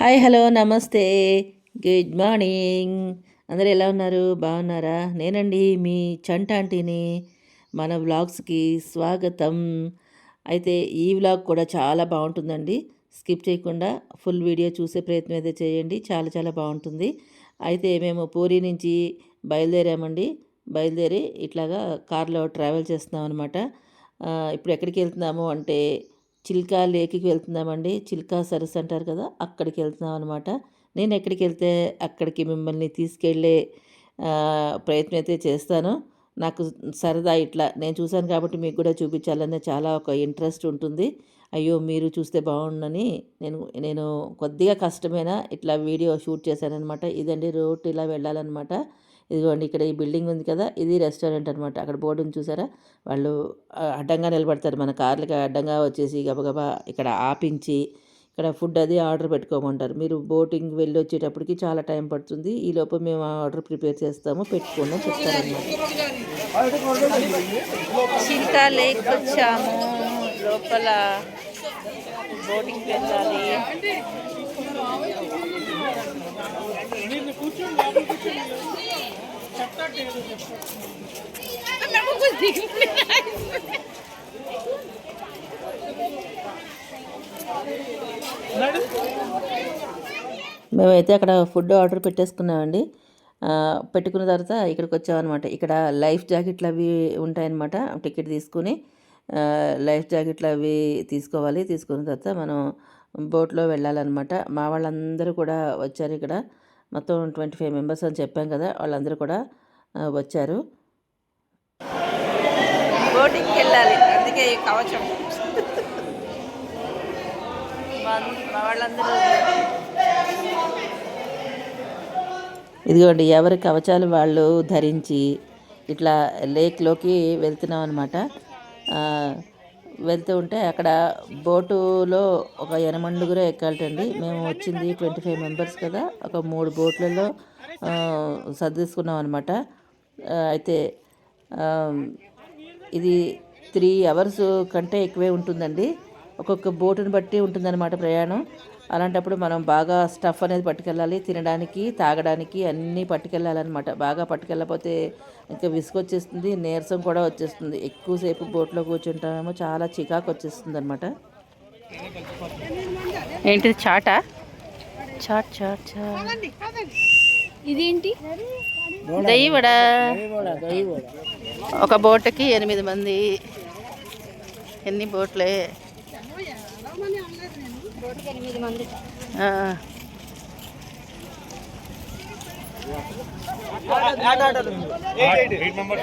Hi hello నమస్తే. Good morning. అందరూ ఎలా ఉన్నారు? బాగున్నారా? నేనండి మీ చంటాంటీని మన వ్లాగ్స్కి స్వాగతం. అయితే ఈ వ్లాగ్ కూడా చాలా బాగుంటుందండి. స్కిప్ చేయకుండా ఫుల్ వీడియో చూసే ప్రయత్నం అయితే చేయండి. చాలా చాలా బాగుంటుంది. అయితే మేము పూరి నుంచి బయలుదేరామండి. బయలుదేరి ఇట్లాగా కార్లో ట్రావెల్ చేస్తున్నాం అనమాట ఇప్పుడు ఎక్కడికి వెళ్తున్నాము అంటే చిల్కా లేక్కి వెళ్తున్నామండి. చిల్కా సరస్సు అంటారు కదా అక్కడికి వెళ్తున్నాం అనమాట నేను ఎక్కడికి వెళ్తే అక్కడికి మిమ్మల్ని తీసుకెళ్ళే ప్రయత్నం అయితే చేస్తాను. నాకు సరదా ఇట్లా నేను చూశాను కాబట్టి మీకు కూడా చూపించాలనే చాలా ఒక ఇంట్రెస్ట్ ఉంటుంది. అయ్యో మీరు చూస్తే బాగుండని నేను నేను కొద్దిగా కష్టమైన ఇట్లా వీడియో షూట్ చేశానఅనమాట ఇదండి రోడ్ ఇలా వెళ్ళాలన్నమాట. ఇదిగోండి ఇక్కడ ఈ బిల్డింగ్ ఉంది కదా ఇది రెస్టారెంట్ అనమాట అక్కడ బోర్డు ఉంది చూసారా? వాళ్ళు అడ్డంగా నిలబడతారు. మన కార్లకి అడ్డంగా వచ్చేసి గబగబా ఇక్కడ ఆపించి ఇక్కడ ఫుడ్ అది ఆర్డర్ పెట్టుకోమంటారు. మీరు బోటింగ్ వెళ్ళి వచ్చేటప్పటికి చాలా టైం పడుతుంది. ఈ లోపు మేము ఆర్డర్ ప్రిపేర్ చేస్తాము పెట్టుకోండి అని చెప్తారన్నమాట. లేక్ వచ్చాము. లోపల బోటింగ్ వెళ్ళాలి. మేమైతే అక్కడ ఫుడ్ ఆర్డర్ పెట్టేసుకున్నామండి. పెట్టుకున్న తర్వాత ఇక్కడికి వచ్చామన్నమాట. ఇక్కడ లైఫ్ జాకెట్లు అవి ఉంటాయన్నమాట. టికెట్ తీసుకుని లైఫ్ జాకెట్లు అవి తీసుకోవాలి. తీసుకున్న తర్వాత మనం బోట్లో వెళ్ళాలన్నమాట. మా వాళ్ళందరూ కూడా వచ్చారు ఇక్కడ. మొత్తం ట్వంటీ ఫైవ్ మెంబర్స్ అని చెప్పాం కదా వాళ్ళందరూ కూడా వచ్చారు. బోటింగ్కి వెళ్ళాలి అందుకే ఈ కవచం. వాళ్ళందరూ ఇదిగోండి ఎవరి కవచాలు వాళ్ళు ధరించి ఇట్లా లేక్లోకి వెళ్తున్నాం అనమాట వెళ్తూ ఉంటే అక్కడ బోటులో ఒక ఎనమండుగురే ఎక్కాలటండి. మేము వచ్చింది ట్వంటీ ఫైవ్ మెంబర్స్ కదా. ఒక మూడు బోట్లలో సర్దేసుకున్నాం అనమాట అయితే ఇది త్రీ అవర్స్ కంటే ఎక్కువే ఉంటుందండి. ఒక్కొక్క బోటుని బట్టి ఉంటుందన్నమాట ప్రయాణం. అలాంటప్పుడు మనం బాగా స్టఫ్ అనేది పట్టుకెళ్ళాలి తినడానికి తాగడానికి అన్నీ పట్టుకెళ్ళాలన్నమాట. బాగా పట్టుకెళ్ళకపోతే ఇంకా విసుగొచ్చేస్తుంది నీరసం కూడా వచ్చేస్తుంది. ఎక్కువసేపు బోట్లో కూర్చుంటామేమో చాలా చికాకు వచ్చేస్తుంది అనమాట ఏంటిది చాటా? Chat chat chat. ఇదేంటి దయ్యవడ ఒక బోటుకి ఎనిమిది మంది ఎన్ని బోట్లే ఎనిమిది మంది ఆ. eight members.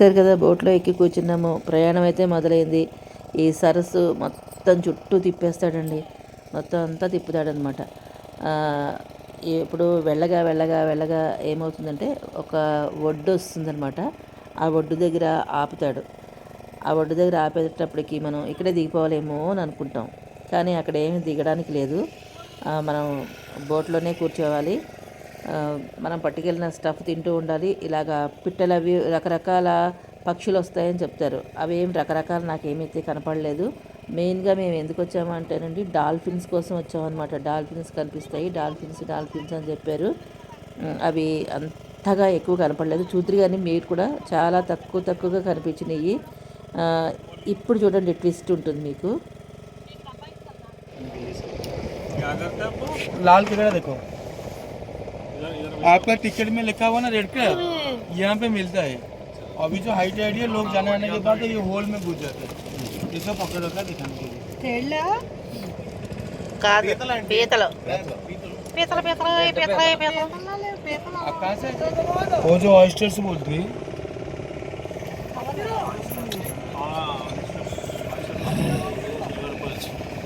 చూశారు కదా బోట్లో ఎక్కి కూర్చున్నాము. ప్రయాణం అయితే మొదలైంది. ఈ సరస్సు మొత్తం చుట్టూ తిప్పేస్తాడండి. మొత్తం అంతా తిప్పుతాడనమాట. ఇప్పుడు వెళ్ళగా వెళ్ళగా వెళ్ళగా ఏమవుతుందంటే ఒక ఒడ్డు వస్తుందనమాట. ఆ ఒడ్డు దగ్గర ఆపుతాడు. ఆ ఒడ్డు దగ్గర ఆపేటప్పటికి మనం ఇక్కడే దిగిపోవాలేమో అని అనుకుంటాం. కానీ అక్కడ ఏమీ దిగడానికి లేదు. మనం బోట్లోనే కూర్చోవాలి. మనం పట్టుకెళ్ళిన స్టఫ్ తింటూ ఉండాలి. ఇలాగా పిట్టలు అవి రకరకాల పక్షులు వస్తాయని చెప్తారు. అవి ఏం రకరకాలు నాకేమైతే కనపడలేదు. మెయిన్గా మేము ఎందుకు వచ్చామంటేనండి డాల్ఫిన్స్ కోసం వచ్చామన్నమాట. డాల్ఫిన్స్ కనిపిస్తాయి. డాల్ఫిన్స్ డాల్ఫిన్స్ అని చెప్పారు. అవి అంతగా ఎక్కువ కనపడలేదు. చూద్దరు కానీ మీరు కూడా చాలా తక్కువ తక్కువగా కనిపించినాయి. ఇప్పుడు చూడండి ట్విస్ట్ ఉంటుంది మీకు. లాల్ కిరా आपका टिकट में लिखा हुआ ना रेड कलर? यहाँ पे मिलता है। अभी जो हाइट आइडिया लोग जाने आने के बाद तो ये होल में घुस जाते हैं। इसको पकड़ रखा दिखाने के लिए। वो जो ऑयस्टर्स बोलते हैं।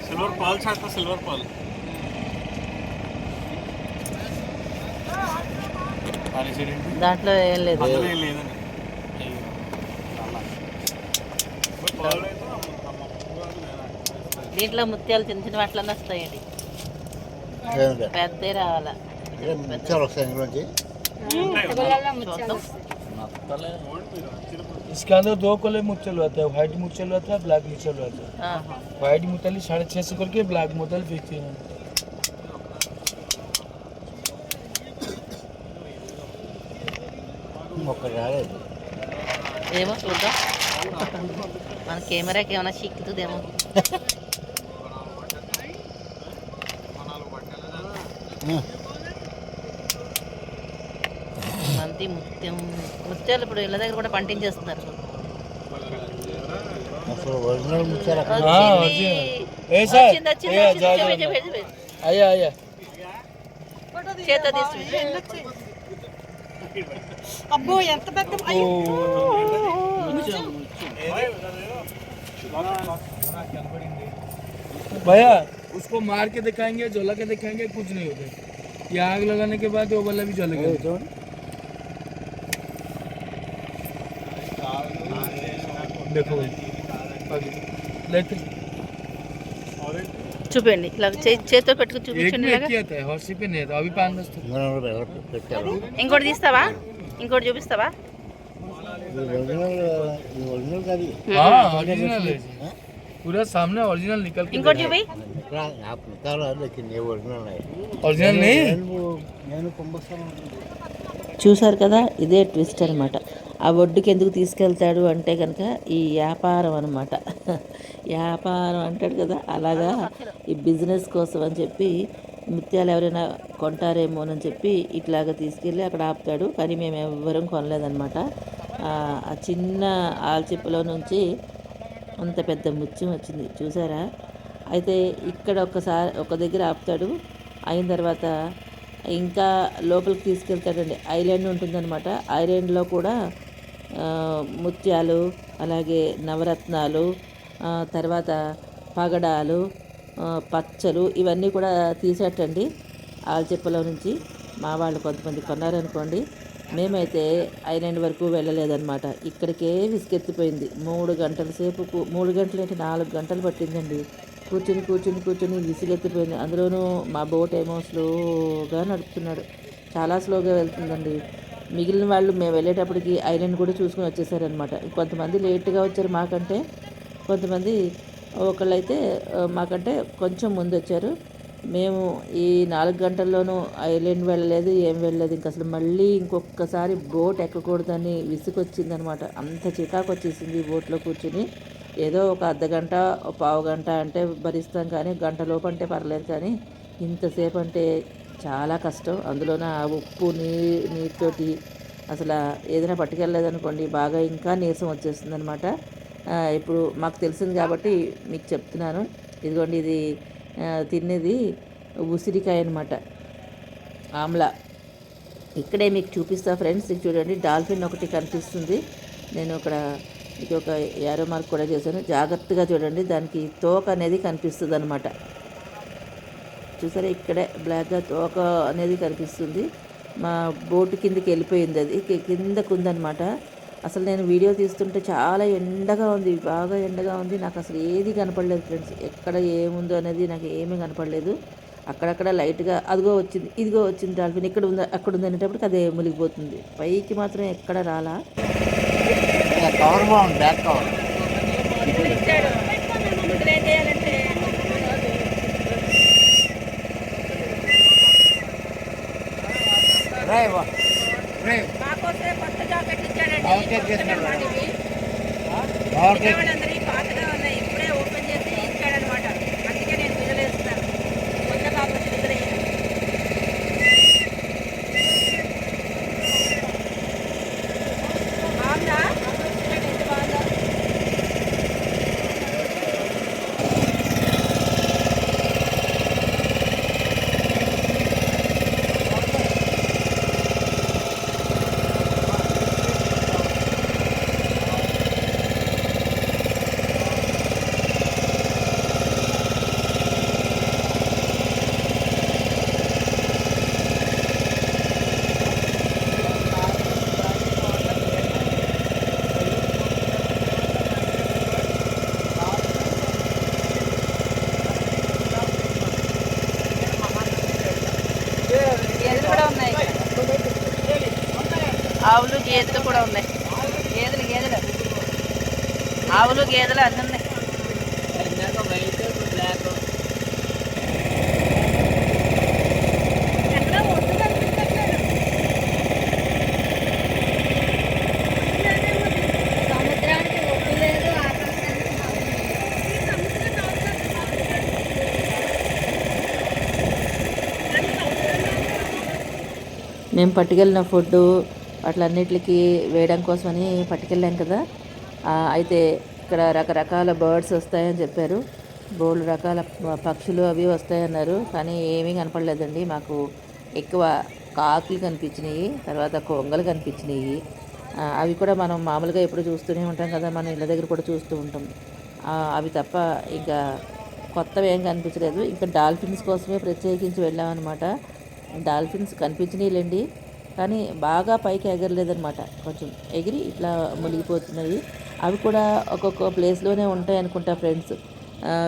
सिल्वर पर्ल सिल्वर पर्ल దాంట్లో ఏం లేదు అందులో ఏం లేదండి దీంట్లో ముత్యాలు చిన్న చిన్న వాటిలో వస్తాయండి పెద్ద రావాలా ముత్యాలు వస్తాయి ఇందులోంచి గుళ్ళల్లో ముత్యాలు చూద్దాం इसके अंदर दो कलर मुच्चल होता है व्हाइट मुच्चल होता है ब्लैक मुच्चल होता है ఆహా. व्हाइट मुतल साढ़े छः सौ करके ब्लैक मुतल बेचते हैं ఒక్కటి రాలేదు. ఏమో చూద్దాం. మన కెమెరాకి ఏమైనా చిక్కుతుందేమో. మంది ముత్యం ముత్యాలు ఇప్పుడు ఇళ్ళ దగ్గర కూడా పంటించేస్తున్నారు అసలు ఒరిజినల్ ముత్యాలు అక్కడ हाँ వచ్చింది. original। అబ్బో ఎంత పెద్ద भैया उसको मार के दिखाएंगे जला के दिखाएंगे कुछ नहीं होता ये आग लगाने के बाद वो वाला भी जलेगा देखो भाई आगे। लेते చూపండి ఇలా చే- చేత్తో పెట్టుకుని एक చూపించండి में ఇలాగా किया था हॉर्सी पे नहीं था अभी पाँच दस था ఇందులో కూడా పెట్టారు ఇంకోటి తీస్తావా ఇంకోటి చూపిస్తావా ఇది ఒరిజినల్ ఇది ఒరిజినల్ కాదు हाँ ओरिजिनल है पूरा सामने ओरिजिनल निकल के ఇంకోటి చూపి ఇక్కడ ఆ పుస్తకాలు దొరికింది ఒరిజినల్ ओरिजिनल नहीं నేను నేను కుంభస్థలం చూసారు కదా ఇదే ట్విస్ట్ అనమాట ఆ ఒడ్డుకి ఎందుకు తీసుకెళ్తాడు అంటే కనుక ఈ వ్యాపారం అనమాట వ్యాపారం అంటాడు కదా అలాగా ఈ బిజినెస్ కోసం అని చెప్పి ముత్యాలు ఎవరైనా కొంటారేమోనని చెప్పి ఇట్లాగ తీసుకెళ్ళి అక్కడ ఆపుతాడు. కానీ మేము ఎవ్వరం కొనలేదన్నమాట. ఆ చిన్న ఆల్చిప్పలో నుంచి అంత పెద్ద ముత్యం వచ్చింది. చూసారా? అయితే ఇక్కడ ఒకసారి ఒక దగ్గర ఆపుతాడు. అయిన తర్వాత ఇంకా లోపలికి తీసుకెళ్తాడండి. ఐలాండ్ ఉంటుందన్నమాట. ఐలాండ్లో కూడా ముత్యాలు అలాగే నవరత్నాలు తర్వాత పగడాలు పచ్చలు ఇవన్నీ కూడా తీసేటండి. ఆల్చిప్పలో నుంచి మా వాళ్ళు కొంతమంది కొన్నారనుకోండి మేమైతే ఐలాండ్ వరకు వెళ్ళలేదన్నమాట. ఇక్కడికే విసుకెత్తిపోయింది. మూడు గంటల సేపు మూడు గంటలు అంటే నాలుగు గంటలు పట్టిందండి. కూర్చుని కూర్చుని కూర్చుని విసుగెత్తిపోయింది. అందులోనూ మా బోట్ ఏమో స్లోగా నడుపుతున్నాడు. చాలా స్లోగా వెళ్తుందండి. మిగిలిన వాళ్ళు మేము వెళ్ళేటప్పటికి ఐలాండ్ కూడా చూసుకొని వచ్చేసారనమాట కొంతమంది లేట్గా వచ్చారు మాకంటే కొంతమంది ఒకళ్ళైతే మాకంటే కొంచెం ముందు వచ్చారు మేము ఈ నాలుగు గంటల్లోనూ ఐలాండ్ వెళ్ళలేదు ఏం వెళ్ళలేదు. ఇంక అసలు మళ్ళీ ఇంకొకసారి బోట్ ఎక్కకూడదని విసుకొచ్చిందనమాట అంత చికాకు వచ్చేసింది ఈ బోట్లో కూర్చుని. ఏదో ఒక అర్ధ గంట పావు గంట అంటే భరిస్తాం కానీ గంట లోపు అంటే పర్లేదు కానీ ఇంతసేపు అంటే చాలా కష్టం. అందులోన ఆ ఉప్పు నీ నీటితోటి అసలు ఏదైనా పట్టుకెళ్ళలేదనుకోండి బాగా ఇంకా నీరసం వచ్చేస్తుంది అనమాట ఇప్పుడు మాకు తెలిసింది కాబట్టి మీకు చెప్తున్నాను. ఇదిగోండి ఇది తినేది ఉసిరికాయ అనమాట ఆమ్లా. ఇక్కడే మీకు చూపిస్తా ఫ్రెండ్స్. ఇది చూడండి డాల్ఫిన్ ఒకటి కనిపిస్తుంది. నేను ఇక్కడ ఇది ఒక యారో మార్క్ కూడా చేశాను. జాగ్రత్తగా చూడండి దానికి తోక అనేది కనిపిస్తుంది అనమాట చూసారా ఇక్కడే బ్లాక్గా తోక అనేది కనిపిస్తుంది. మా బోటు కిందకి వెళ్ళిపోయింది అది. కిందకు ఉందన్నమాట అసలు నేను వీడియో తీస్తుంటే చాలా ఎండగా ఉంది బాగా ఎండగా ఉంది. నాకు అసలు ఏది కనపడలేదు ఫ్రెండ్స్. ఎక్కడ ఏముందో అనేది నాకు ఏమీ కనపడలేదు. అక్కడక్కడ లైట్గా అదిగో వచ్చింది ఇదిగో వచ్చింది డాల్ఫిన్. ఇక్కడ ఉంది అక్కడ ఉంది అనేటప్పటికి అదే మునిగిపోతుంది. పైకి మాత్రం ఎక్కడ రాలా? కవర్ బాగుంది బ్యాక్ కవర్ రే జాకెట్ ఇచ్చాడండి ఓకే, చేస్తున్నాడు. ఓకే. ఉన్నాయి గేదెలు గేదెలు. ఆవులు గేదెలు అన్నీ ఉన్నాయి. మేము పట్టుకెళ్ళిన ఫుడ్ వాటిలన్నిటికి వేయడం కోసమని పట్టుకెళ్ళాం కదా. అయితే ఇక్కడ రకరకాల బర్డ్స్ వస్తాయని చెప్పారు. బోల్డ్ రకాల పక్షులు అవి వస్తాయన్నారు. కానీ ఏమీ కనపడలేదండి. మాకు ఎక్కువ కాకులు కనిపించినాయి తర్వాత కొంగలు కనిపించినాయి. అవి కూడా మనం మామూలుగా ఎప్పుడు చూస్తూనే ఉంటాం కదా. మనం ఇళ్ళ దగ్గర కూడా చూస్తూ ఉంటాం. అవి తప్ప ఇంకా కొత్తవి ఏం కనిపించలేదు. ఇంకా డాల్ఫిన్స్ కోసమే ప్రత్యేకించి వెళ్ళామన్నమాట. డాల్ఫిన్స్ కనిపించినాయిలేండి కానీ బాగా పైకి ఎగరలేదనమాట కొంచెం ఎగిరి ఇట్లా మునిగిపోతున్నాయి అవి కూడా ఒక్కొక్క ప్లేస్లోనే ఉంటాయి అనుకుంటా ఫ్రెండ్స్.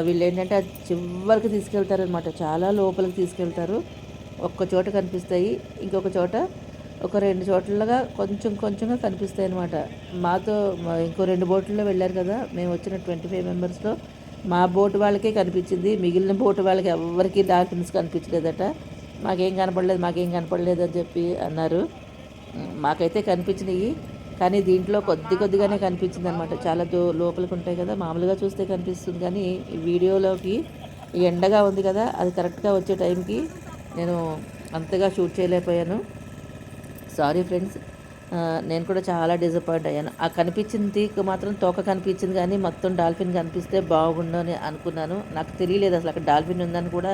వీళ్ళు ఏంటంటే అది చివరికి తీసుకెళ్తారనమాట చాలా లోపలికి తీసుకెళ్తారు. ఒక్క చోట కనిపిస్తాయి. ఇంకొక చోట ఒక రెండు చోట్లగా కొంచెం కొంచెంగా కనిపిస్తాయి అనమాట మాతో ఇంకో రెండు బోట్లలో వెళ్ళారు కదా. మేము వచ్చిన ట్వంటీ ఫైవ్ మెంబర్స్లో మా బోటు వాళ్ళకే కనిపించింది. మిగిలిన బోటు వాళ్ళకి ఎవరికి డాల్ఫిన్స్ కనిపించలేదట. మాకేం కనపడలేదు మాకేం కనపడలేదు అని చెప్పి అన్నారు. మాకైతే కనిపించినాయి కానీ దీంట్లో కొద్ది కొద్దిగానే కనిపించింది అనమాట చాలా దో లోపలికి ఉంటాయి కదా మామూలుగా చూస్తే కనిపిస్తుంది కానీ ఈ వీడియోలోకి ఎండగా ఉంది కదా అది కరెక్ట్గా వచ్చే టైంకి నేను అంతగా షూట్ చేయలేకపోయాను. సారీ ఫ్రెండ్స్ నేను కూడా చాలా డిసప్పాయింట్ అయ్యాను. ఆ కనిపించింది మాత్రం తోక కనిపించింది కానీ మొత్తం డాల్ఫిన్ కనిపిస్తే బాగుండు అని అనుకున్నాను. నాకు తెలియలేదు అసలు అక్కడ డాల్ఫిన్ ఉందని కూడా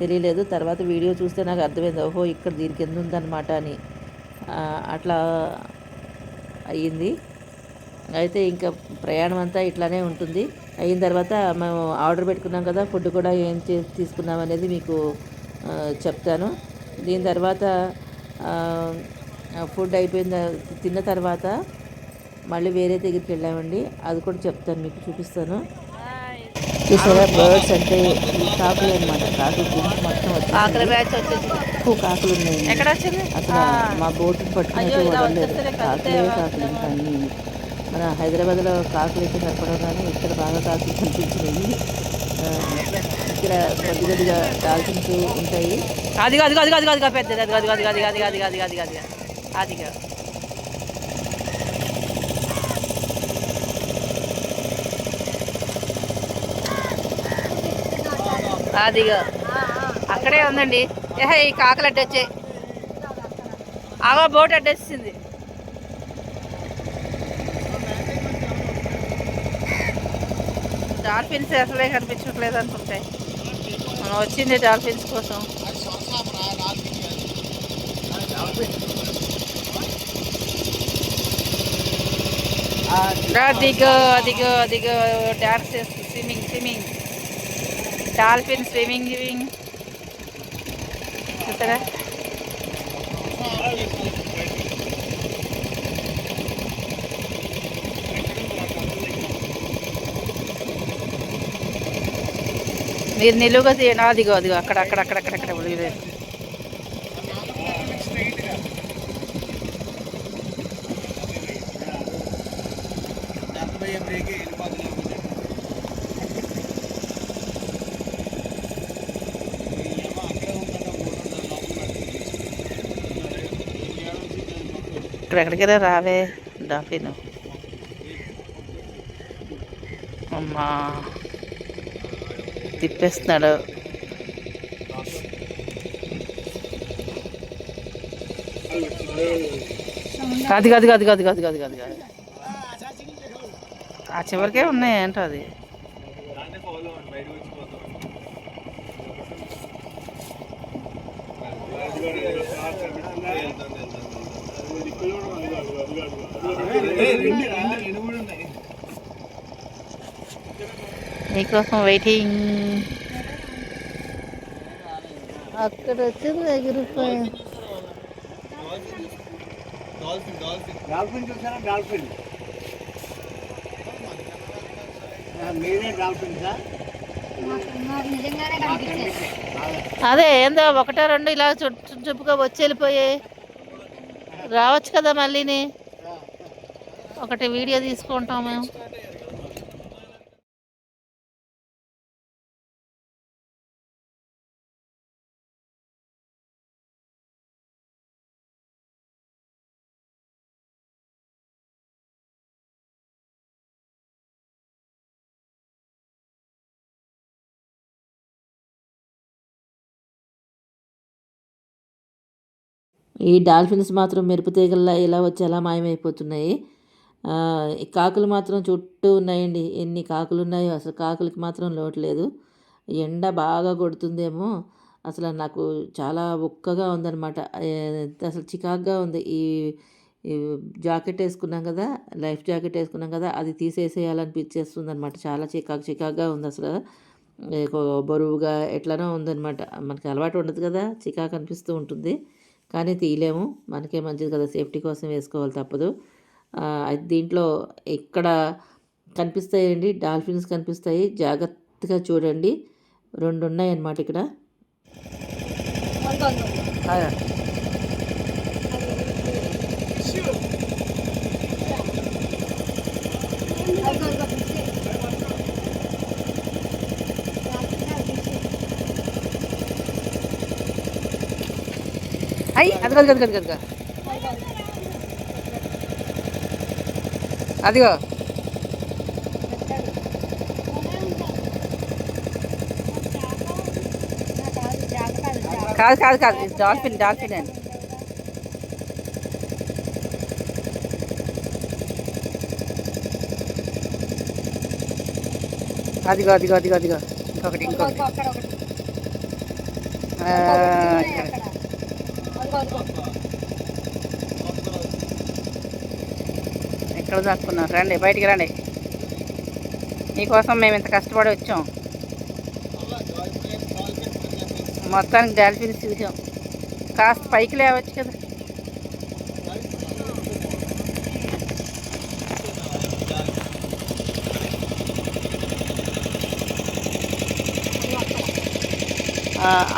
తెలియలేదు. తర్వాత వీడియో చూస్తే నాకు అర్థమైంది ఓహో ఇక్కడ దీనికి కింద ఉందన్నమాట అని అట్లా అయ్యింది. అయితే ఇంకా ప్రయాణం అంతా ఇట్లానే ఉంటుంది. అయిన తర్వాత మేము ఆర్డర్ పెట్టుకున్నాం కదా ఫుడ్ కూడా ఏం చే తీసుకున్నాం అనేది మీకు చెప్తాను. దీని తర్వాత ఫుడ్ అయిపోయిన తిన్న తర్వాత మళ్ళీ వేరే దగ్గరికి వెళ్ళామండి. అది కూడా చెప్తాను మీకు చూపిస్తాను. చూసారా బర్డ్స్ అంటే కాకులు అనమాట కాకులు మొత్తం ఆకలి బ్యాచ్ వచ్చేసింది. ఎక్కువ కాకులు ఉన్నాయి. ఎక్కడ అసలు మా బోటు పట్టుకున్నట్టు వదలలేదు కాకులే కాకులు ఇంకా మన హైదరాబాద్లో కాకులు అయితే కనపడం కానీ ఇక్కడ బాగా కాకులు కనిపించినాయి ఇక్కడ కొద్ది కొద్దిగా డాల్ఫిన్స్ ఉంటాయి. అది కాదు కాదు కాదు కాదు పెద్దది. అది కాదు కాదు కాదు కాదు కాదు కాదు కాదు అది కాదు అదిగో అక్కడే ఉందండి. ఏహే ఈ కాకలు అడ్డొచ్చాయి అవో బోట్ అడ్డొచ్చింది డాల్ఫిన్స్ అసలే కనిపించట్లేదు అనుకుంటాయి మనం వచ్చింది డాల్ఫిన్స్ కోసం. అదిగో అదిగో అదిగో డాన్స్ చేస్తుంది. Swimming swimming. Dolphin swimming swimming చూసారా మీరు నిలువుగా తీయండి అదిగో అదిగో అక్కడ అక్కడ అక్కడ అక్కడ అక్కడ ఉలిగిలేదు ఇక్కడ ఎక్కడికైనా రావే డాఫిన్ అమ్మా. తిప్పేస్తున్నాడు. అది కాదు కాదు కాదు కాదు కాదు కాదు కాదు. ఆ చివరికే ఉన్నాయి ఏంటో అది దాన్ని ఫాలో అవ్వండి బయటకు వచ్చిపోతాం నీకోసం వెయిటింగ్ అక్కడ వచ్చింది ఎగిరిపోయి డాల్ఫిన్ చూసారా? డాల్ఫిన్. మీరే డాల్ఫిన్ సార్. అదే ఏందో ఒకటో రెండు ఇలా చుట్టు చుప్పుగా వచ్చి వెళ్ళిపోయాయి రావచ్చు కదా మళ్ళీని. ఒకటి వీడియో తీసుకుంటాం మేము. ఈ డాల్ఫిన్స్ మాత్రం మెరుపు తీగల్లా ఇలా వచ్చి అలా మాయమైపోతున్నాయి. ఈ కాకులు మాత్రం చుట్టూ ఉన్నాయండి. ఎన్ని కాకులు ఉన్నాయో అసలు కాకులకి మాత్రం లోటు లేదు. ఎండ బాగా కొడుతుందేమో. అసలు నాకు చాలా ఉక్కగా ఉందన్నమాట. అసలు చికాగ్గా ఉంది. ఈ జాకెట్ వేసుకున్నాం కదా లైఫ్ జాకెట్ వేసుకున్నాం కదా అది తీసేసేయాలనిపించేస్తుంది అనమాట చాలా చికాకు చికాగ్గా ఉంది అసలు. బరువుగా ఎట్లానో ఉందన్నమాట. మనకి అలవాటు ఉండదు కదా చికాకు అనిపిస్తూ ఉంటుంది. కానీ తీయలేము. మనకే మంచిది కదా సేఫ్టీ కోసం వేసుకోవాలి తప్పదు. దీంట్లో ఇక్కడ కనిపిస్తాయండి? డాల్ఫిన్స్ కనిపిస్తాయి. జాగ్రత్తగా చూడండి. రెండు ఉన్నాయి అన్నమాట ఇక్కడ అయ్యి అదిగో అదిగో అదిగో అదిగో అదిగో కాదు కాదు కాదు ఇది డాల్ఫిన్ డాల్ఫిన్ అండి అదిగో అదిగో అదిగో అదిగో ఇంకొకటి ఇంకొకటి ఆ, ఇక్కడ. ఎక్కడ దాక్కున్నారు? రండి బయటికి రండి. మీకోసం మేము ఇంత కష్టపడి వచ్చాం. మొత్తానికి డాల్ఫిన్స్ చూసాం. కాస్త పైకి లేవచ్చు కదా.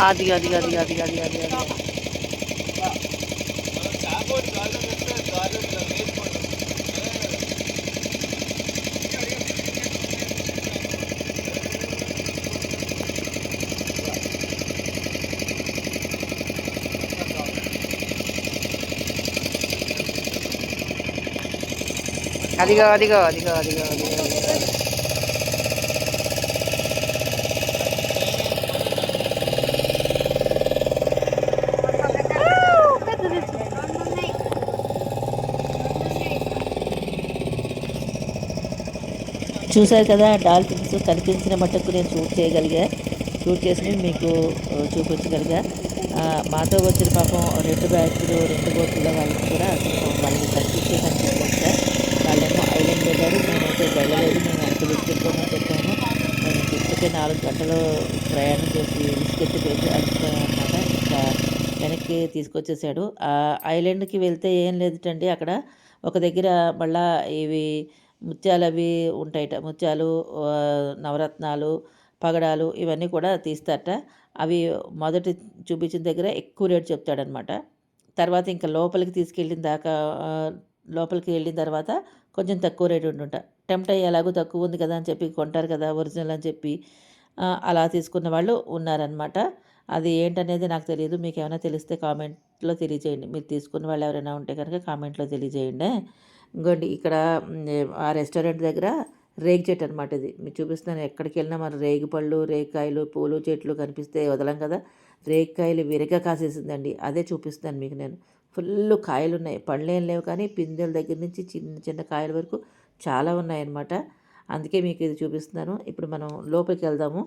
అది అది అది అది అది అది అది. 어디가 어디가 어디가 어디가 어디가. చూశారు కదా డాల్ఫిన్స్ కనిపించిన మట్టుకు నేను షూట్ చేయగలిగా. షూట్ చేసి మీకు చూపించగలిగా. మాతో వచ్చిన పాపం రెండు బ్యాచ్లు రెండు బోట్ల వాళ్ళకి కూడా వాళ్ళకి కనిపించే కనిపించలేదు వాళ్ళేమో ఐలాండ్ వెళ్ళారు మేమైతే వెళ్ళలేదు మేము ఎంత విసిగెట్టుకోమని చెప్పాము మేము ఇప్పటికే నాలుగు గంటలు ప్రయాణం చేసి విసిగెత్తిపోయి అనిపోయామన్నమాట ఇంకా వెనక్కి తీసుకొచ్చేసాడు ఆ ఐలాండ్కి వెళ్తే ఏం లేదుటండి అక్కడ. ఒక దగ్గర మళ్ళా ఇవి ముత్యాలు అవి ఉంటాయట. ముత్యాలు నవరత్నాలు పగడాలు ఇవన్నీ కూడా తీస్తారట. అవి మొదటి చూపించిన దగ్గర ఎక్కువ రేటు చెప్తాడనమాట తర్వాత ఇంకా లోపలికి తీసుకెళ్ళిన దాకా లోపలికి వెళ్ళిన తర్వాత కొంచెం తక్కువ రేటు ఉంటుంట. టెంప్ట్ అయ్యి ఎలాగో తక్కువ ఉంది కదా అని చెప్పి కొంటారు కదా ఒరిజినల్ అని చెప్పి అలా తీసుకున్న వాళ్ళు ఉన్నారనమాట అది ఏంటనేది నాకు తెలియదు. మీకు ఏమైనా తెలిస్తే కామెంట్లో తెలియజేయండి. మీరు తీసుకున్న వాళ్ళు ఎవరైనా ఉంటే కనుక కామెంట్లో తెలియజేయండి. ఇంకోండి ఇక్కడ ఆ రెస్టారెంట్ దగ్గర రేగి చెట్టు అనమాట ఇది. మీకు చూపిస్తున్నాను ఎక్కడికి వెళ్ళినా మన రేగి పళ్ళు రేగికాయలు పూలు చెట్లు కనిపిస్తే వదలం కదా. రేగికాయలు విరగ కాసేసిందండి. అదే చూపిస్తాను మీకు నేను. ఫుల్ కాయలు ఉన్నాయి పళ్ళు ఏం లేవు కానీ పిందెల దగ్గర నుంచి చిన్న చిన్న కాయల వరకు చాలా ఉన్నాయన్నమాట. అందుకే మీకు ఇది చూపిస్తున్నాను. ఇప్పుడు మనం లోపలికి వెళ్దాము.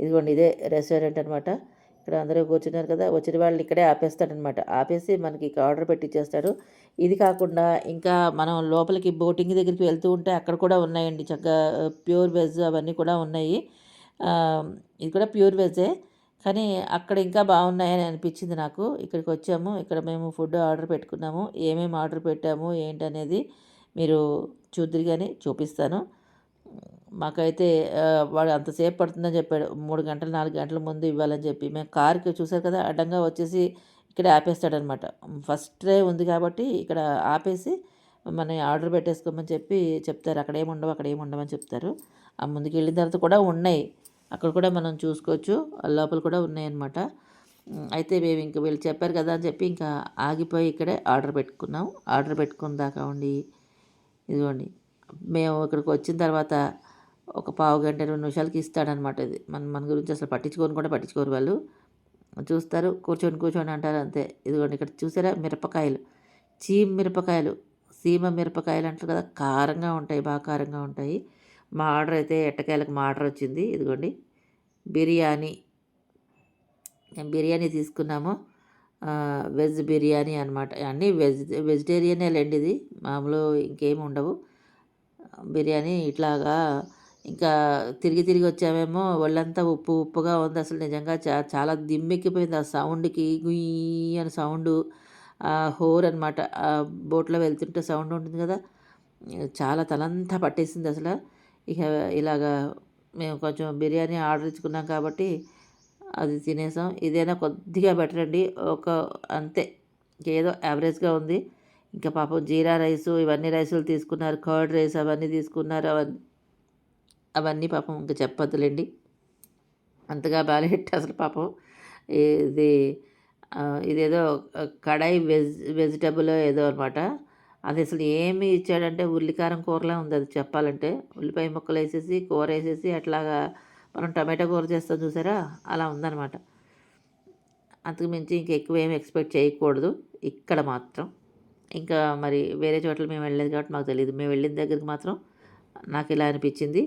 ఇదిగోండి ఇదే రెస్టారెంట్ అనమాట ఇక్కడ అందరూ కూర్చున్నారు కదా వచ్చిన వాళ్ళు ఇక్కడే ఆపేస్తాడనమాట. ఆపేసి మనకి ఇక్కడ ఆర్డర్ పెట్టించేస్తాడు ఇది కాకుండా ఇంకా మనం లోపలికి బోటింగ్ దగ్గరికి వెళ్తూ ఉంటే అక్కడ కూడా ఉన్నాయండి. చక్కగా ప్యూర్ వెజ్ అవన్నీ కూడా ఉన్నాయి. ఇది కూడా ప్యూర్ వెజ్జే కానీ అక్కడ ఇంకా బాగున్నాయని అనిపించింది నాకు. ఇక్కడికి వచ్చాము. ఇక్కడ మేము ఫుడ్ ఆర్డర్ పెట్టుకున్నాము. ఏమేమి ఆర్డర్ పెట్టాము ఏంటనేది మీరు చూద్దరు కానీ చూపిస్తాను. మాకైతే వాడు అంతసేపు పడుతుందని చెప్పాడు. మూడు గంటలు నాలుగు గంటల ముందు ఇవ్వాలని చెప్పి. మేము కార్కి చూసారు కదా అడ్డంగా వచ్చేసి ఇక్కడ ఆపేస్తాడనమాట ఫస్ట్ డే ఉంది కాబట్టి ఇక్కడ ఆపేసి మన ఆర్డర్ పెట్టేసుకోమని చెప్పి చెప్తారు. అక్కడ ఏముండవు అక్కడ ఏమి చెప్తారు. ఆ ముందుకు వెళ్ళిన తర్వాత కూడా ఉన్నాయి. అక్కడ కూడా మనం చూసుకోవచ్చు. ఆ లోపల కూడా ఉన్నాయన్నమాట. అయితే మేము ఇంక వీళ్ళు చెప్పారు కదా అని చెప్పి ఇంకా ఆగిపోయి ఇక్కడే ఆర్డర్ పెట్టుకున్నాం. ఆర్డర్ పెట్టుకున్న దాకా ఉండి ఇదిగోండి. మేము ఇక్కడికి వచ్చిన తర్వాత ఒక పావు గంట ఇరవై నిమిషాలకి ఇస్తాడనమాట ఇది. మన మన గురించి అసలు పట్టించుకొని కూడా పట్టించుకోరు వాళ్ళు. చూస్తారు కూర్చొని కూర్చొని అంటారు అంతే. ఇదిగోండి ఇక్కడ చూసారా? మిరపకాయలు. చీమ మిరపకాయలు. సీమ మిరపకాయలు అంటారు కదా కారంగా ఉంటాయి బాగా కారంగా ఉంటాయి. మా ఆర్డర్ అయితే ఎట్టకాయలకు మా ఆర్డర్ వచ్చింది. ఇదిగోండి. బిర్యానీ. మేము బిర్యానీ తీసుకున్నాము. వెజ్ బిర్యానీ అనమాట అన్నీ వెజ్ వెజిటేరియనే లేండి ఇది. మామూలు ఇంకేమి ఉండవు. బిర్యానీ ఇట్లాగా ఇంకా తిరిగి తిరిగి వచ్చామేమో ఒళ్ళంతా ఉప్పు ఉప్పుగా ఉంది. అసలు నిజంగా చా చాలా దిమ్మెక్కిపోయింది ఆ సౌండ్కి. గుయ్యి అని సౌండ్ హోర్ అనమాట బోట్లో వెళ్తుంటే సౌండ్ ఉంటుంది కదా. చాలా తలంతా పట్టేసింది అసలు. ఇక ఇలాగా మేము కొంచెం బిర్యానీ ఆర్డర్ ఇచ్చుకున్నాం కాబట్టి అది తినేసాం. ఇదైనా కొద్దిగా బెటర్ అండి. ఒక అంతే. ఏదో యావరేజ్గా ఉంది. ఇంకా పాపం జీరా రైస్ ఇవన్నీ రైసులు తీసుకున్నారు. కర్డ్ రైస్ అవన్నీ తీసుకున్నారు. అవన్నీ అవన్నీ పాపం ఇంకా చెప్పొద్దులేండి. అంతగా బాగాలేట్ అసలు పాపం. ఇది ఇదేదో కడాయి వెజ్ వెజిటబుల్ ఏదో అనమాట. అది అసలు ఏమి ఇచ్చాడంటే ఉల్లికారం కూరలా ఉంది అది చెప్పాలంటే. ఉల్లిపాయ ముక్కలు వేసేసి కూర వేసేసి అట్లాగా మనం టమాటా కూర చేస్తాం చూసారా? అలా ఉందన్నమాట అంతకుమించి మించి ఎక్కువ ఏమి ఎక్స్పెక్ట్ చేయకూడదు. ఇక్కడ మాత్రం. ఇంకా మరి వేరే చోట్ల మేము వెళ్ళలేదు కాబట్టి మాకు తెలియదు మేము వెళ్ళిన దగ్గరికి మాత్రం నాకు ఇలా అనిపించింది.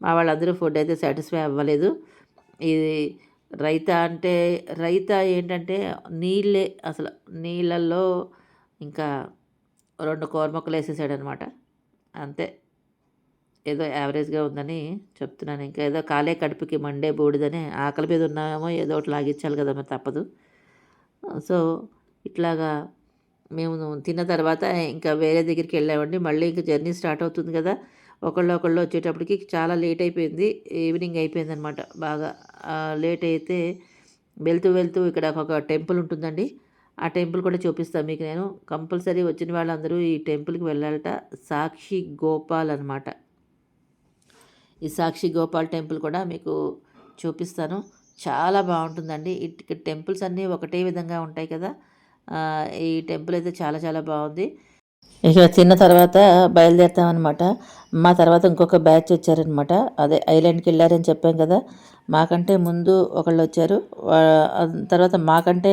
మా వాళ్ళందరూ ఫుడ్ అయితే సాటిస్ఫై అవ్వలేదు. ఇది రైతా అంటే రైతా ఏంటంటే నీళ్ళే అసలు నీళ్ళల్లో ఇంకా రెండు కోరమొక్కలు వేసేసాడు అనమాట అంతే. ఏదో యావరేజ్గా ఉందని చెప్తున్నాను. ఇంకా ఏదో కాలే కడుపుకి మండే బూడిదని ఆకలి మీద ఉన్నామో ఏదో ఒకటి లాగించాలి కదా మరి తప్పదు. సో ఇట్లాగా మేము తిన్న తర్వాత ఇంకా వేరే దగ్గరికి వెళ్ళామండి. మళ్ళీ ఇంకా జర్నీ స్టార్ట్ అవుతుంది కదా. ఒకళ్ళు ఒకళ్ళు వచ్చేటప్పటికి చాలా లేట్ అయిపోయింది. ఈవినింగ్ అయిపోయింది అనమాట బాగా లేట్ అయితే వెళ్తూ వెళ్తూ ఇక్కడ ఒక టెంపుల్ ఉంటుందండి. ఆ టెంపుల్ కూడా చూపిస్తాను మీకు నేను. కంపల్సరీ వచ్చిన వాళ్ళందరూ ఈ టెంపుల్కి వెళ్ళాలట. సాక్షి గోపాల్ అనమాట. ఈ సాక్షి గోపాల్ టెంపుల్ కూడా మీకు చూపిస్తాను. చాలా బాగుంటుందండి. ఇక్కడ టెంపుల్స్ అన్నీ ఒకటే విధంగా ఉంటాయి కదా. ఈ టెంపుల్ అయితే చాలా చాలా బాగుంది. ఇక తిన్న తర్వాత బయలుదేరుతామన్నమాట. మా తర్వాత ఇంకొక బ్యాచ్ వచ్చారనమాట అదే ఐలాండ్కి వెళ్ళారని చెప్పాం కదా. మాకంటే ముందు ఒకళ్ళు వచ్చారు. తర్వాత మాకంటే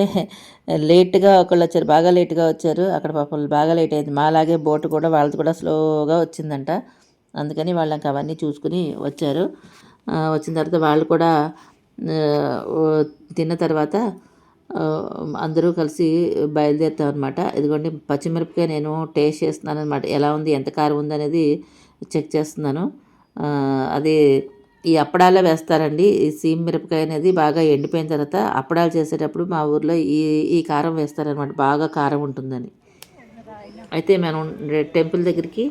లేట్గా ఒకళ్ళు వచ్చారు. బాగా లేట్గా వచ్చారు. అక్కడ పాపం బాగా లేట్ అయింది. మాలాగే బోటు కూడా వాళ్ళది కూడా స్లోగా వచ్చిందంట. అందుకని వాళ్ళు ఇంకా అవన్నీ చూసుకుని వచ్చారు. వచ్చిన తర్వాత వాళ్ళు కూడా తిన్న తర్వాత అందరూ కలిసి బయలుదేరుతాం అనమాట ఇదిగోండి పచ్చిమిరపకాయ నేను టేస్ట్ చేస్తున్నాను అనమాట ఎలా ఉంది ఎంత కారం ఉంది అనేది చెక్ చేస్తున్నాను. అది ఈ అప్పడాల్లో వేస్తారండి. ఈ సీమ్ మిరపకాయ అనేది బాగా ఎండిపోయిన తర్వాత అప్పడాలు చేసేటప్పుడు మా ఊర్లో ఈ ఈ కారం వేస్తారనమాట బాగా కారం ఉంటుందని. అయితే మనం టెంపుల్ దగ్గరికి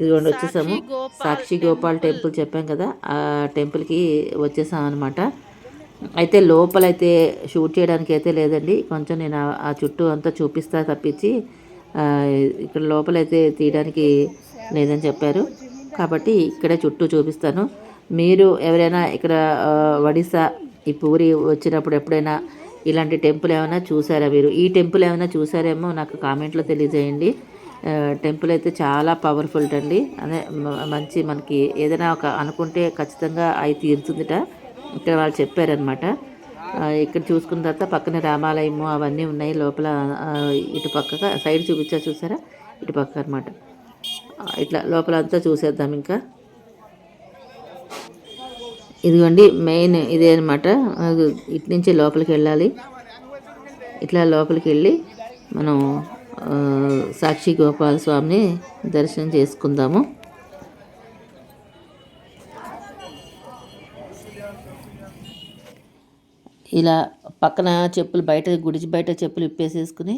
ఇదిగోండి వచ్చేసాము. సాక్షి గోపాల్ టెంపుల్. చెప్పాం కదా ఆ టెంపుల్కి వచ్చేసాం అనమాట అయితే లోపలైతే షూట్ చేయడానికి అయితే లేదండి. కొంచెం నేను ఆ- చుట్టూ అంతా చూపిస్తా తప్పించి ఇక్కడ లోపలైతే తీయడానికి లేదని చెప్పారు. కాబట్టి ఇక్కడే చుట్టూ చూపిస్తాను. మీరు ఎవరైనా ఇక్కడ ఒడిస్సా ఈ పూరి వచ్చినప్పుడు ఎప్పుడైనా ఇలాంటి టెంపుల్ ఏమైనా చూసారా మీరు? ఈ టెంపుల్ ఏమైనా చూసారేమో నాకు కామెంట్లో తెలియజేయండి. టెంపుల్ అయితే చాలా పవర్ఫుల్ అండి అదే మంచి మనకి ఏదైనా ఒక అనుకుంటే ఖచ్చితంగా అవి తీరుతుందిట. ఇక్కడ వాళ్ళు చెప్పారనమాట ఇక్కడ చూసుకున్న తర్వాత పక్కన రామాలయము అవన్నీ ఉన్నాయి. లోపల ఇటు పక్కగా సైడ్ చూపించా చూసారా? ఇటు పక్క అనమాట ఇట్లా లోపల అంతా చూసేద్దాం ఇంకా. ఇదిగోండి మెయిన్ ఇదే అనమాట ఇటు నుంచి లోపలికి వెళ్ళాలి. ఇట్లా లోపలికి వెళ్ళి మనం సాక్షి గోపాల స్వామిని దర్శనం చేసుకుందాము. ఇలా పక్కన చెప్పులు బయట గుడిచి బయట చెప్పులు ఇప్పేసేసుకుని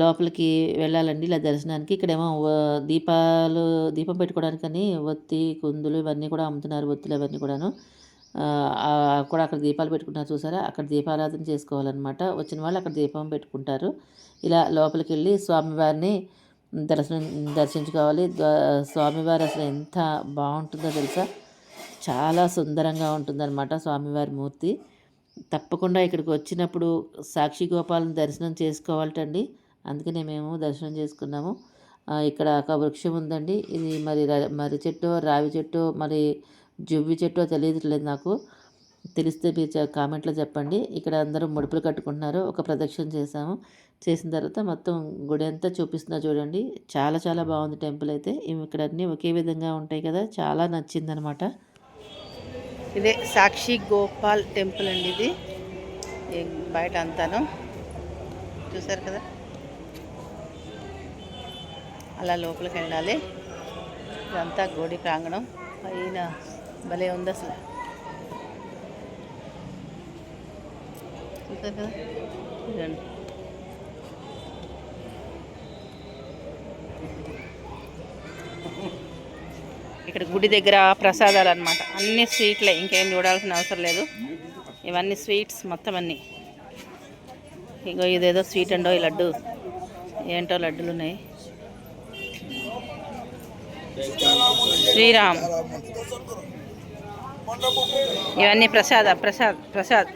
లోపలికి వెళ్ళాలండి ఇలా దర్శనానికి. ఇక్కడేమో దీపాలు దీపం పెట్టుకోవడానికని ఒత్తి కుందులు ఇవన్నీ కూడా అమ్ముతున్నారు ఒత్తులు అవన్నీ కూడాను. కూడా అక్కడ దీపాలు పెట్టుకుంటారు చూసారా? అక్కడ దీపారాధన చేసుకోవాలన్నమాట. వచ్చిన వాళ్ళు అక్కడ దీపం పెట్టుకుంటారు. ఇలా లోపలికి వెళ్ళి స్వామివారిని దర్శనం దర్శించుకోవాలి. స్వామివారు అసలు ఎంత బాగుంటుందో తెలుసా? చాలా సుందరంగా ఉంటుందన్నమాట స్వామివారి మూర్తి. తప్పకుండా ఇక్కడికి వచ్చినప్పుడు సాక్షి గోపాలను దర్శనం చేసుకోవాలటండి. అందుకనే మేము దర్శనం చేసుకున్నాము. ఇక్కడ ఒక వృక్షం ఉందండి. ఇది మరి మర్రి చెట్టు రావి చెట్టు మరి జువ్వి చెట్టు తెలియట్లేదు నాకు. తెలిస్తే మీరు కామెంట్లో చెప్పండి. ఇక్కడ అందరూ ముడుపులు కట్టుకుంటున్నారు. ఒక ప్రదక్షిణ చేసాము చేసిన తర్వాత మొత్తం గుడి అంతా చూపిస్తున్నా చూడండి. చాలా చాలా బాగుంది టెంపుల్ అయితే. ఇవి ఇక్కడ అన్నీ ఒకే విధంగా ఉంటాయి కదా. చాలా నచ్చిందనమాట ఇదే సాక్షి గోపాల్ టెంపుల్ అండి ఇది. బయట అంతాను. చూసారు కదా? అలా లోపలికి వెళ్ళాలి. ఇదంతా గోడి ప్రాంగణం. పైన భలే ఉంది అసలు. చూసారు కదా? ఇక్కడ గుడి దగ్గర ప్రసాదాలు అనమాట అన్ని స్వీట్లే ఇంకేం చూడాల్సిన అవసరం లేదు. ఇవన్నీ స్వీట్స్ మొత్తం అన్నీ. ఇగో ఇదేదో స్వీట్ అండో ఈ లడ్డు. ఏంటో లడ్డులు ఉన్నాయి. శ్రీరామ్. ఇవన్నీ ప్రసాద ప్రసాద్ ప్రసాద్.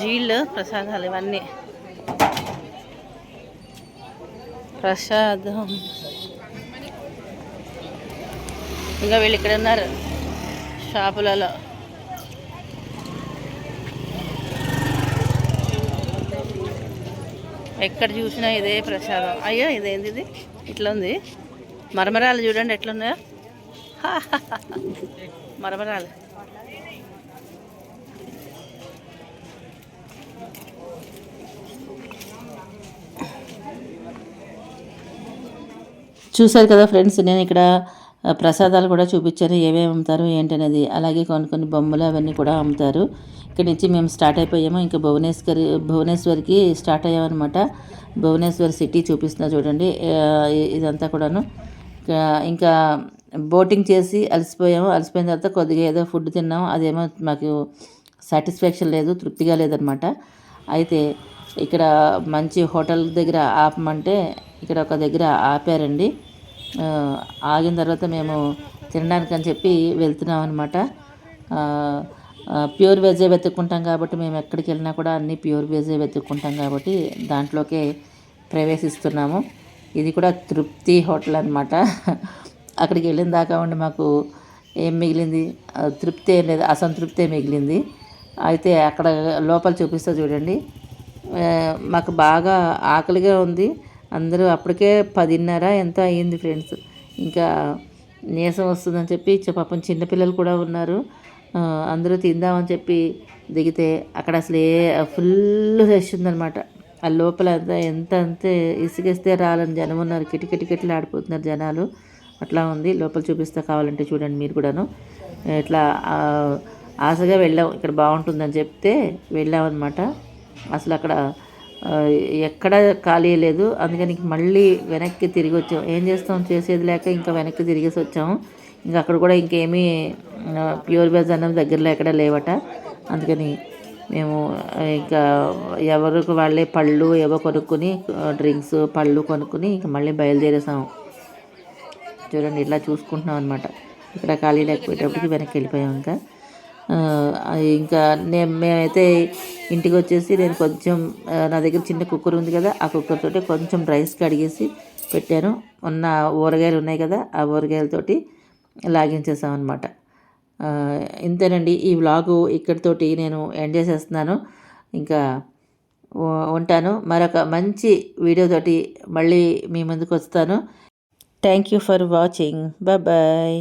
జీళ్ళు ప్రసాదాలు ఇవన్నీ. ప్రసాదం. ఇంకా వీళ్ళు ఇక్కడ ఉన్నారు. షాపులలో. ఎక్కడ చూసినా ఇదే ప్రసాదం. అయ్యో ఇదేంది ఇది? ఇట్లా ఉంది. మరమరాలు చూడండి ఎట్లున్నాయో. మరమరాలు. చూశారు కదా ఫ్రెండ్స్ నేను ఇక్కడ ప్రసాదాలు కూడా చూపించారు ఏమేమి అమ్ముతారు ఏంటనేది. అలాగే కొన్ని కొన్ని బొమ్మలు అవన్నీ కూడా అమ్ముతారు. ఇక్కడి నుంచి మేము స్టార్ట్ అయిపోయాము. ఇంకా భువనేశ్వరి భువనేశ్వర్కి స్టార్ట్ అయ్యామన్నమాట. భువనేశ్వర్ సిటీ చూపిస్తున్నా చూడండి. ఇదంతా కూడాను. ఇంకా బోటింగ్ చేసి అలసిపోయాము. అలసిపోయిన తర్వాత కొద్దిగా ఏదో ఫుడ్ తిన్నాము. అదేమో మాకు సాటిస్ఫాక్షన్ లేదు తృప్తిగా లేదనమాట అయితే ఇక్కడ మంచి హోటల్ దగ్గర ఆపమంటే ఇక్కడ ఒక దగ్గర ఆపారండి. ఆగిన తర్వాత మేము తినడానికి అని చెప్పి వెళ్తున్నాం అనమాట ప్యూర్ వెజే వెతుక్కుంటాం కాబట్టి మేము ఎక్కడికి వెళ్ళినా కూడా అన్నీ ప్యూర్ వెజే వెతుక్కుంటాం కాబట్టి దాంట్లోకే ప్రవేశిస్తున్నాము. ఇది కూడా తృప్తి హోటల్ అనమాట అక్కడికి వెళ్ళిన దాకా ఉండి మాకు ఏం మిగిలింది? తృప్తి ఏం లేదు అసంతృప్తే మిగిలింది. అయితే అక్కడ లోపల చూపిస్తా చూడండి. మాకు బాగా ఆకలిగా ఉంది. అందరూ అప్పటికే పదిన్నర ఎంత అయ్యింది ఫ్రెండ్స్? ఇంకా నీరసం వస్తుందని చెప్పి పాపం చిన్నపిల్లలు కూడా ఉన్నారు. అందరూ తిందామని చెప్పి దిగితే అక్కడ అసలు ఏ ఫుల్ రష్ ఉందనమాట ఆ లోపల అంతా ఎంత అంతే ఇసుకేస్తే రాలని జనం ఉన్నారు. కిటికిటికెట్లు ఆడిపోతున్నారు జనాలు. అట్లా ఉంది. లోపల చూపిస్తా కావాలంటే చూడండి మీరు కూడాను. ఇట్లా ఆశగా వెళ్ళాం. ఇక్కడ బాగుంటుందని చెప్తే వెళ్ళామన్నమాట. అసలు అక్కడ ఎక్కడ ఖాళీ లేదు. అందుకని మళ్ళీ వెనక్కి తిరిగి వచ్చాం. ఏం చేస్తాం? చేసేది లేక ఇంకా వెనక్కి తిరిగేసి వచ్చాము ఇంకా అక్కడ కూడా ఇంకేమీ ప్యూర్ వెజ్ అన్నది దగ్గరలో ఎక్కడ లేవట. అందుకని మేము ఇంకా ఎవరికి వాళ్ళే పళ్ళు ఏవో కొనుక్కొని డ్రింక్స్ పళ్ళు కొనుక్కొని ఇంకా మళ్ళీ బయలుదేరేసాము చూడండి ఇట్లా చూసుకుంటున్నాం అనమాట ఇక్కడ ఖాళీ లేకపోయేటప్పటికి వెనక్కి వెళ్ళిపోయాం ఇంకా. ఇంకా నేను మేమైతే ఇంటికి వచ్చేసి నేను కొంచెం నా దగ్గర చిన్న కుక్కర్ ఉంది కదా ఆ కుక్కర్ తోటి కొంచెం రైస్ కడిగేసి పెట్టాను. ఉన్న ఊరగాయలు ఉన్నాయి కదా ఆ ఊరగాయలతోటి లాగించేసామన్నమాట. ఇంతేనండి ఈ వ్లాగు ఇక్కడితోటి నేను ఎండ్ చేసేస్తున్నాను. ఇంకా ఉంటాను. మరొక మంచి వీడియోతోటి మళ్ళీ మీ ముందుకు వస్తాను thank you for watching bye